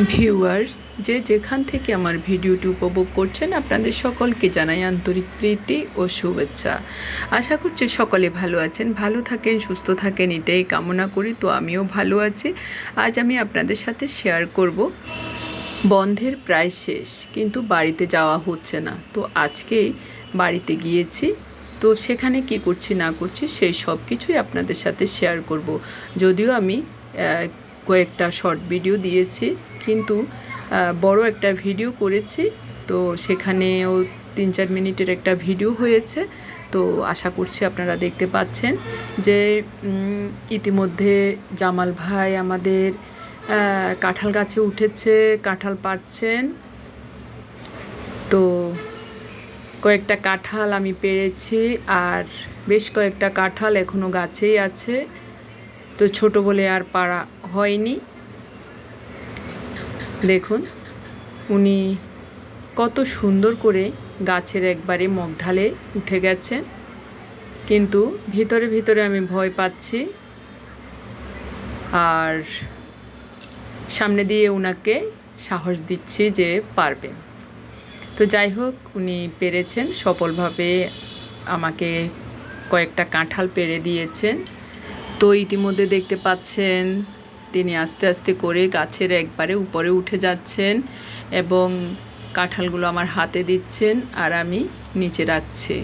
Viewers, যে যেখান থেকে আমার ভিডিওটি উপভোগ করছেন, আপনাদের সকলকে জানাই আন্তরিক প্রীতি ও শুভেচ্ছা। আশা করছি সকলে ভালো আছেন, ভালো থাকেন, সুস্থ থাকেন, এটাই কামনা করি, তো আমিও ভালো আছি। আজ আমি আপনাদের সাথে শেয়ার করব বন্ধের প্রায় শেষ, কিন্তু বাড়িতে যাওয়া হচ্ছে না। তো আজকেই বাড়িতে গিয়েছি, তো সেখানে কি করছি না করছি, সেই সব কিছুই আপনাদের সাথে শেয়ার করব। যদিও আমি কয়েকটা শর্ট ভিডিও দিয়েছি, কিন্তু বড় একটা ভিডিও করেছি। তো সেখানেও তিন চার মিনিটের একটা ভিডিও হয়েছে। তো আশা করছি আপনারা দেখতে পাচ্ছেন যে ইতিমধ্যে জামাল ভাই আমাদের কাঁঠাল গাছে উঠেছে, কাঁঠাল পাড়ছেন। তো কয়েকটা কাঁঠাল আমি পেরেছি আর বেশ কয়েকটা কাঁঠাল এখনও গাছেই আছে। তো ছোট বলে আর পারা হয়নি। দেখুন, উনি কত সুন্দর করে গাছের একবারে মগ ঢালে উঠে গেছেন। কিন্তু ভিতরে ভিতরে আমি ভয় পাচ্ছি। আর সামনে দিয়ে ওনাকে সাহস দিচ্ছি যে পারবেন। তো যাই হোক, উনি পেরেছেন, সফলভাবে আমাকে কয়েকটা কাঁঠাল পেরে দিয়েছেন। তো ইতিমধ্যে দেখতে পাচ্ছেন তিনি আস্তে আস্তে করে গাছের একবারে উপরে উঠে যাচ্ছেন এবং কাঁঠালগুলো আমার হাতে দিচ্ছেন আর আমি নিচে রাখছি।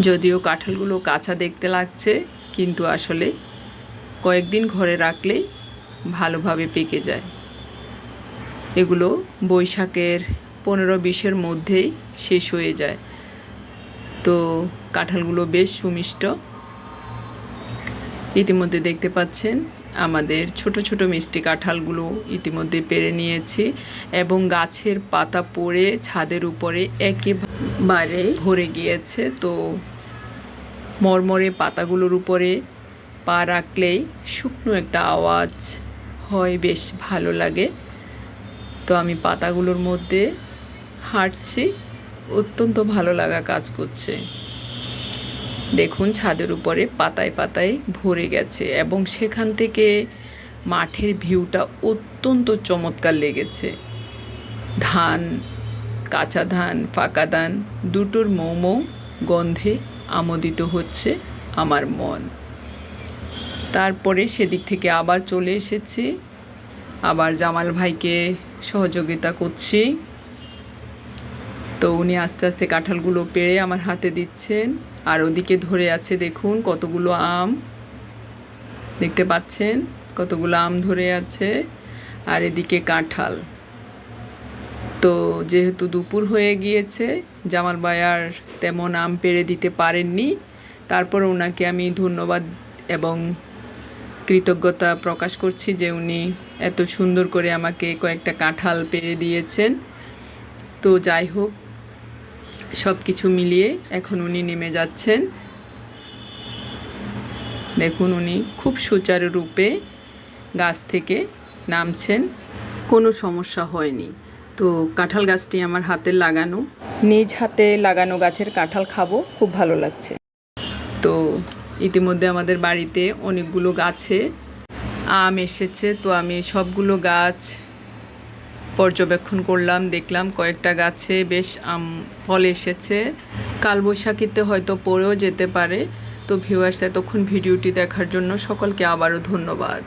যদিও কাঁঠালগুলো কাঁচা দেখতে লাগছে, কিন্তু আসলে কয়েকদিন ঘরে রাখলেই ভালোভাবে পেকে যায়। এগুলো বৈশাখের পনেরো বিশের মধ্যেই শেষ হয়ে যায়। তো কাঁঠালগুলো বেশ সুমিষ্ট। ইতিমধ্যে দেখতে পাচ্ছেন, আমাদের ছোট ছোট মিষ্টি কাঁঠালগুলো ইতিমধ্যে পেরে নিয়েছি এবং গাছের পাতা পড়ে ছাদের উপরে একেবারে ভরে গিয়েছে। তো মরমরে পাতাগুলোর উপরে পা রাখলেই শুকনো একটা আওয়াজ হয়, বেশ ভালো লাগে। তো আমি পাতাগুলোর মধ্যে হাঁটছি, অত্যন্ত ভালো লাগা কাজ করছে। দেখুন ছাদের উপরে পাতায় পাতায় ভরে গেছে এবং সেখান থেকে মাঠের ভিউটা অত্যন্ত চমৎকার লেগেছে। ধান, কাঁচা ধান ফাঁকা ধান দুটোর মৌমৌ গন্ধে আমোদিত হচ্ছে আমার মন। তারপরে সেদিক থেকে আবার চলে এসেছি। আবার জামাল ভাইকে সহযোগিতা করছি। তো উনি আস্তে আস্তে কাঁঠালগুলো পেড়ে আমার হাতে দিচ্ছেন। আর ওদিকে ধরে আছে দেখুন কতগুলো আম। দেখতে পাচ্ছেন? কতগুলো আম ধরে আছে। আর এদিকে কাঁঠাল। তো যেহেতু দুপুর হয়ে গিয়েছে, জামাল আর তেমন আম পেড়ে দিতে পারেননি। তারপর ওনাকে আমি ধন্যবাদ এবং কৃতজ্ঞতা প্রকাশ করছি যে উনি এত সুন্দর করে আমাকে কয়েকটা কাঁঠাল পেরে দিয়েছেন। তো যাই হোক সব কিছু মিলিয়ে এখন উনি নেমে যাচ্ছেন। দেখুন উনি খুব সুচারুরূপে গাছ থেকে নামছেন। কোনো সমস্যা হয়নি। তো কাঁঠাল গাছটি আমার হাতে লাগানো। নিজ হাতে লাগানো গাছের কাঁঠাল খাব, খুব ভালো লাগছে। তো ইতিমধ্যে আমাদের বাড়িতে অনেকগুলো গাছে আম এসেছে। তো আমি সবগুলো গাছ পর্যবেক্ষণ করলাম, দেখলাম কয়েকটা গাছে বেশ আম, ফল এসেছে। কালবৈশাখীতে হয়তো পড়েও যেতে পারে। তো ভিউয়ার্স এতক্ষণ ভিডিওটি দেখার জন্য সকলকে আবারও ধন্যবাদ।